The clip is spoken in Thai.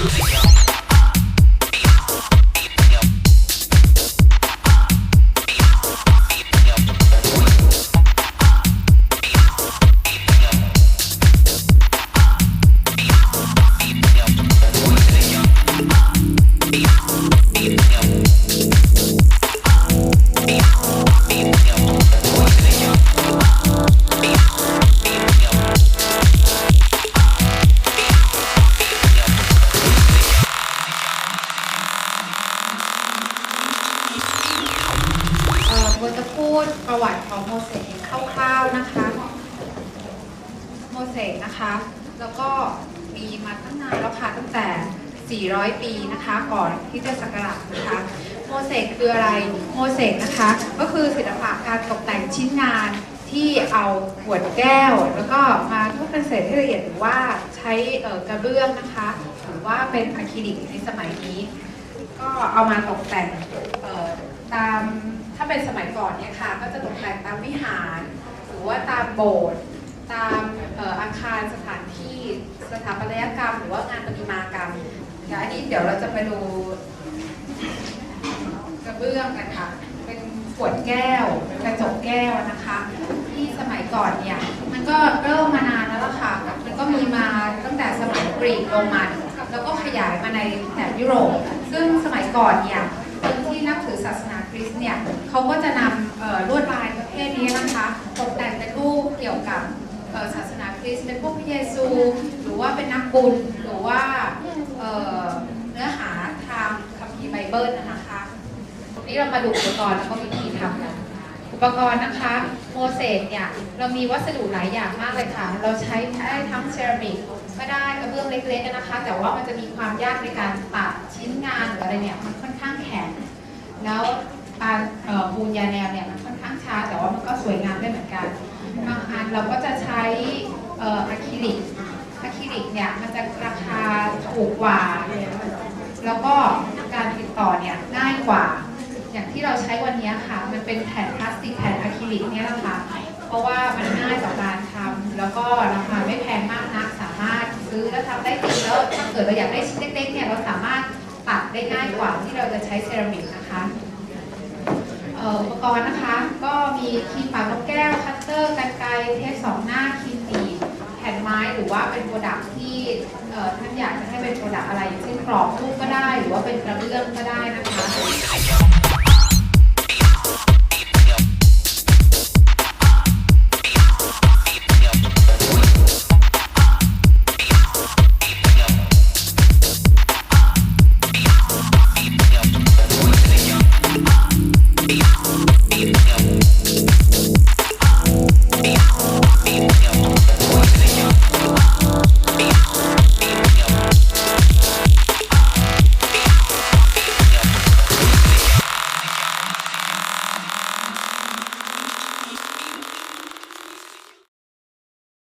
Live. จะพูดประวัติของโมเสสคร่าวๆนะคะ โมเสสนะคะ แล้วก็มีมาตั้งนานแล้วค่ะตั้งแต่ 400 ปีนะคะก่อนที่จะศักราชนะคะ โมเสสคืออะไร โมเสสนะคะ ก็คือศิลปะการตกแต่งชิ้นงานที่เอาขวดแก้ว แล้วก็มาทุบเป็นเศษให้ละเอียดหรือว่าใช้กระเบื้องนะคะหรือว่าเป็นอะคริลิกในสมัยนี้ ก็เอามาตกแต่งตาม ถ้าเป็นสมัยก่อนเนี่ยค่ะก็จะตกแต่งตามวิหาร หรือว่าตามโบสถ์ตามอออาคารสถานที่สถาปัตยกรรม หรือว่างานประติมากรรมเดี๋ยวอันนี้เดี๋ยวเราจะไปดูกระเบื้องกันค่ะ เป็นขวดแก้วกระจกแก้วนะคะ ที่สมัยก่อนเนี่ยมันก็เริ่มมานานแล้วล่ะค่ะ มันก็มีมาตั้งแต่สมัยกรีกโรมันแล้วก็ขยายมาในแถบยุโรป ซึ่งสมัยก่อนเนี่ยคนที่นับถือศาสนาคริสต์ เขาก็จะนำลวดลายประเภทนี้นะคะตกแต่งเป็นรูปเกี่ยวกับศาสนาคริสต์เป็นพวกพระเยซู หรือว่าเป็นนักบุญหรือว่าเเนื้อหาทางคัมภีร์ไบเบิลนะคะวันนี้เรามาดูอุปกรณ์แล้วก็วิธีทำกันอุปกรณ์นะคะโมเสสเนี่ยเรามีวัสดุหลายอย่างมากเลยค่ะ เราใช้ได้ทั้งเซรามิกก็ได้กระเบื้องเล็กๆนะคะ แต่ว่ามันจะมีความยากในการตัดชิ้นงานหรืออะไรเนี่ยมันค่อนข้างแข็งแล้ว การปูนยาแนวเนี่ยมันค่อนข้างช้า แต่ว่ามันก็สวยงามได้เหมือนกันบางอันเราก็จะใช้อะคริลิกอะคริลิกเนี่ยมันจะราคาถูกกว่า แล้วก็การติดต่อเนี่ยง่ายกว่า อย่างที่เราใช้วันนี้ค่ะ มันเป็นแผ่นพลาสติกแผ่นอะคริลิกเนี่ยแหละค่ะเพราะว่ามันง่ายต่อการทำแล้วก็ราคาไม่แพงมากนักสามารถซื้อแล้วทำได้จริงแล้วถ้าเกิดเราอยากได้ชิ้นเล็กๆเนี่ยเราสามารถตัดได้ง่ายกว่าที่เราจะใช้เซรามิกนะคะ อุปกรณ์นะคะ ก็มีครีมปากนกแก้ว คัตเตอร์กันไกรเทปสองหน้าครีมตีแผ่นไม้หรือว่าเป็นโปรดักที่ท่านอยากจะให้เป็นโปรดักอะไรอย่างเช่นกรอบรูปก็ได้ หรือว่าเป็นกระเบื้องก็ได้นะคะ beat.